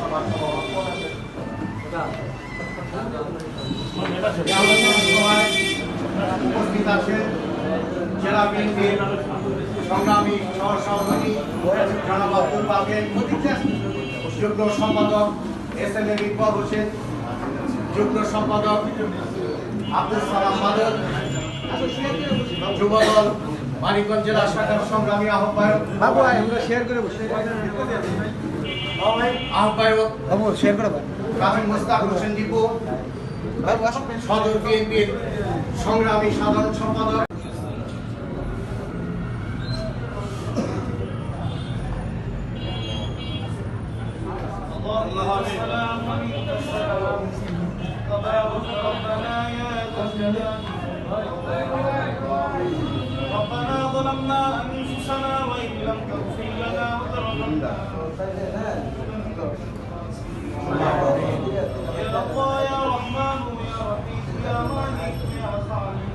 সভাপতি। উপস্থিত আছেন জেলা বিএনপির সংগ্রামী সহসভাপতি জনাব আব্দুল বাকের, যুগ্ম সম্পাদক S M M Iqbal Hossain, যুগ্ম সম্পাদক আব্দুল সালাম মাদক, যুবদল মানিকগঞ্জ জেলা শাখার সংগ্রামী আহ্বায়ক বাবু আয়, আমরা শেয়ার করে বসে আহ্বায়ক বাবু শেয়ার করে ভাই কাজী মুস্তাক হোসেন দীপু বাবু আসুন সদর বিএনপির সংগ্রামী সাধারণ সম্পাদক اللهم السلام ومنك السلام تبارك ربنا يا ذا الجلال ربنا ظلمنا انفسنا وان لم تغفر لنا وترحمنا يا الله يا رحمن يا رحيم يا مالك يا خالق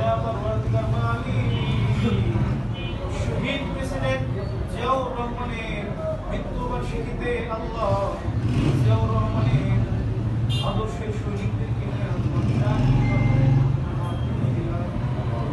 يا পরবর্তীকার মালিক শহীদ প্রেসিডেন্ট জিয়াউর রহমানের মৃত্যুবার্ষিকীতে আল্লাহ জিয়াউর রহমানের আদর্শের সৈনিকদেরকে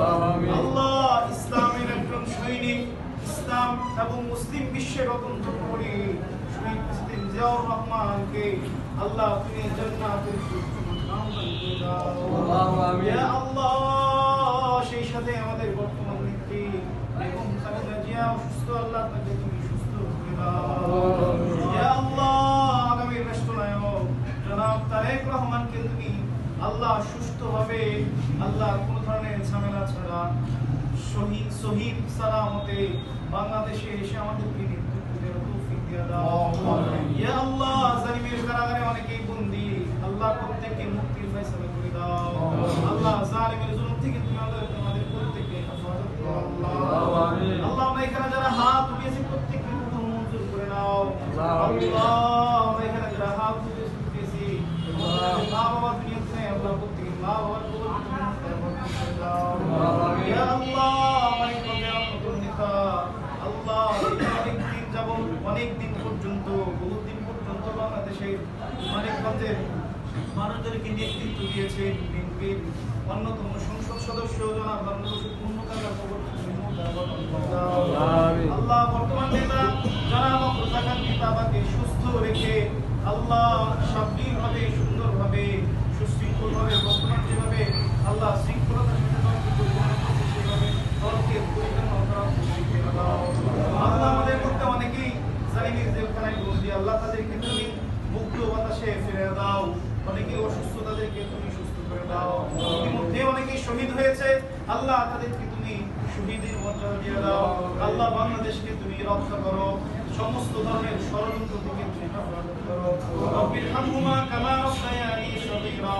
আল্লাহ ইসলামের একজন সৈনিক ইসলাম এবং মুসলিম বিশ্বের অত্যন্ত করে শহীদ প্রেসিডেন্ট জিয়াউর রহমানকে আল্লাহ তুমি জান্নাতের আল্লাহ সেই সাথে আমাদের বর্তমান নেত্রী বেগম খালেদা জিয়া অসুস্থ আল্লাহ তাকে তুমি সুস্থ করে দাও। আল্লাহ আগামী রাষ্ট্রনায়ক জনাব তারেক রহমানকে তুমি আল্লাহ সুস্থভাবে আল্লাহ কোন ধরনের ঝামেলা শহীদ শহীদ সালামতে বাংলাদেশে এসে আমাদেরকে নেতৃত্বের তৌফিক দিয়ে দাও। ইয়া আল্লাহ জালিমের কারাগারে অনেকেই বন্দী। আল্লাহ প্রত্যেককে মুক্তির ফয়সালা করে দাও। আল্লাহ জালিমের অনেক দিন পর্যন্ত বহুদিন পর্যন্ত বাংলাদেশের মানিকগঞ্জের মানুষদেরকে নেতৃত্ব দিয়েছেন বিএনপির অন্যতম সংসদ সদস্য জনাব বাংলাদেশের পূর্ণতার খবর আল্লাহ বর্তমান নেতা জনাব প্রজাকার পিতাবাকে সুস্থ রেখে আল্লাহ সাবলীলভাবে সুন্দরভাবে সুশৃঙ্খলভাবে বর্তমান যেভাবে আল্লাহ শৃঙ্খলতার সাথে দলকে পরিচালনা করছে সেভাবে দলকে পরিচালনা করার তৌফিক দিয়ে দাও। আল্লাহ আমাদের মধ্যে অনেকেই জালিমের জেলখানায় বন্দী আল্লাহ তাদেরকে তুমি মুক্ত বাতাসে ফিরে দাও অনেকেই অসুস্থ তাদেরকে তুমি সুস্থ করে দাও। ইতিমধ্যে অনেকেই শহীদ হয়েছে। আল্লাহ তাদেরকে তুমি শহীদের মর্যাদা দিয়ে দাও। আল্লাহ বাংলাদেশকে তুমি রক্ষা করো। সমস্ত ধরনের ষড়যন্ত্র থেকে তুমি করো। রব্বির হামহুমা কামা রব্বায়ানি সগীরা।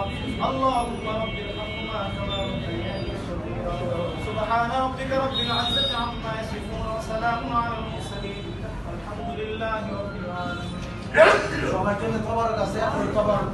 আল্লাহুম্মা রব্বির হামহুমা কামা রব্বায়ানি সগীরা। সুবহান রাব্বিকা রব্বিল ইজ্জাতি আম্মা ইয়াসিফুন ওয়া সালামুন আলাল মুরসালিন। আলহামদুলিল্লাহি রাব্বিল আলামিন। সবার জন্য তোমার কাছে এখন তোমার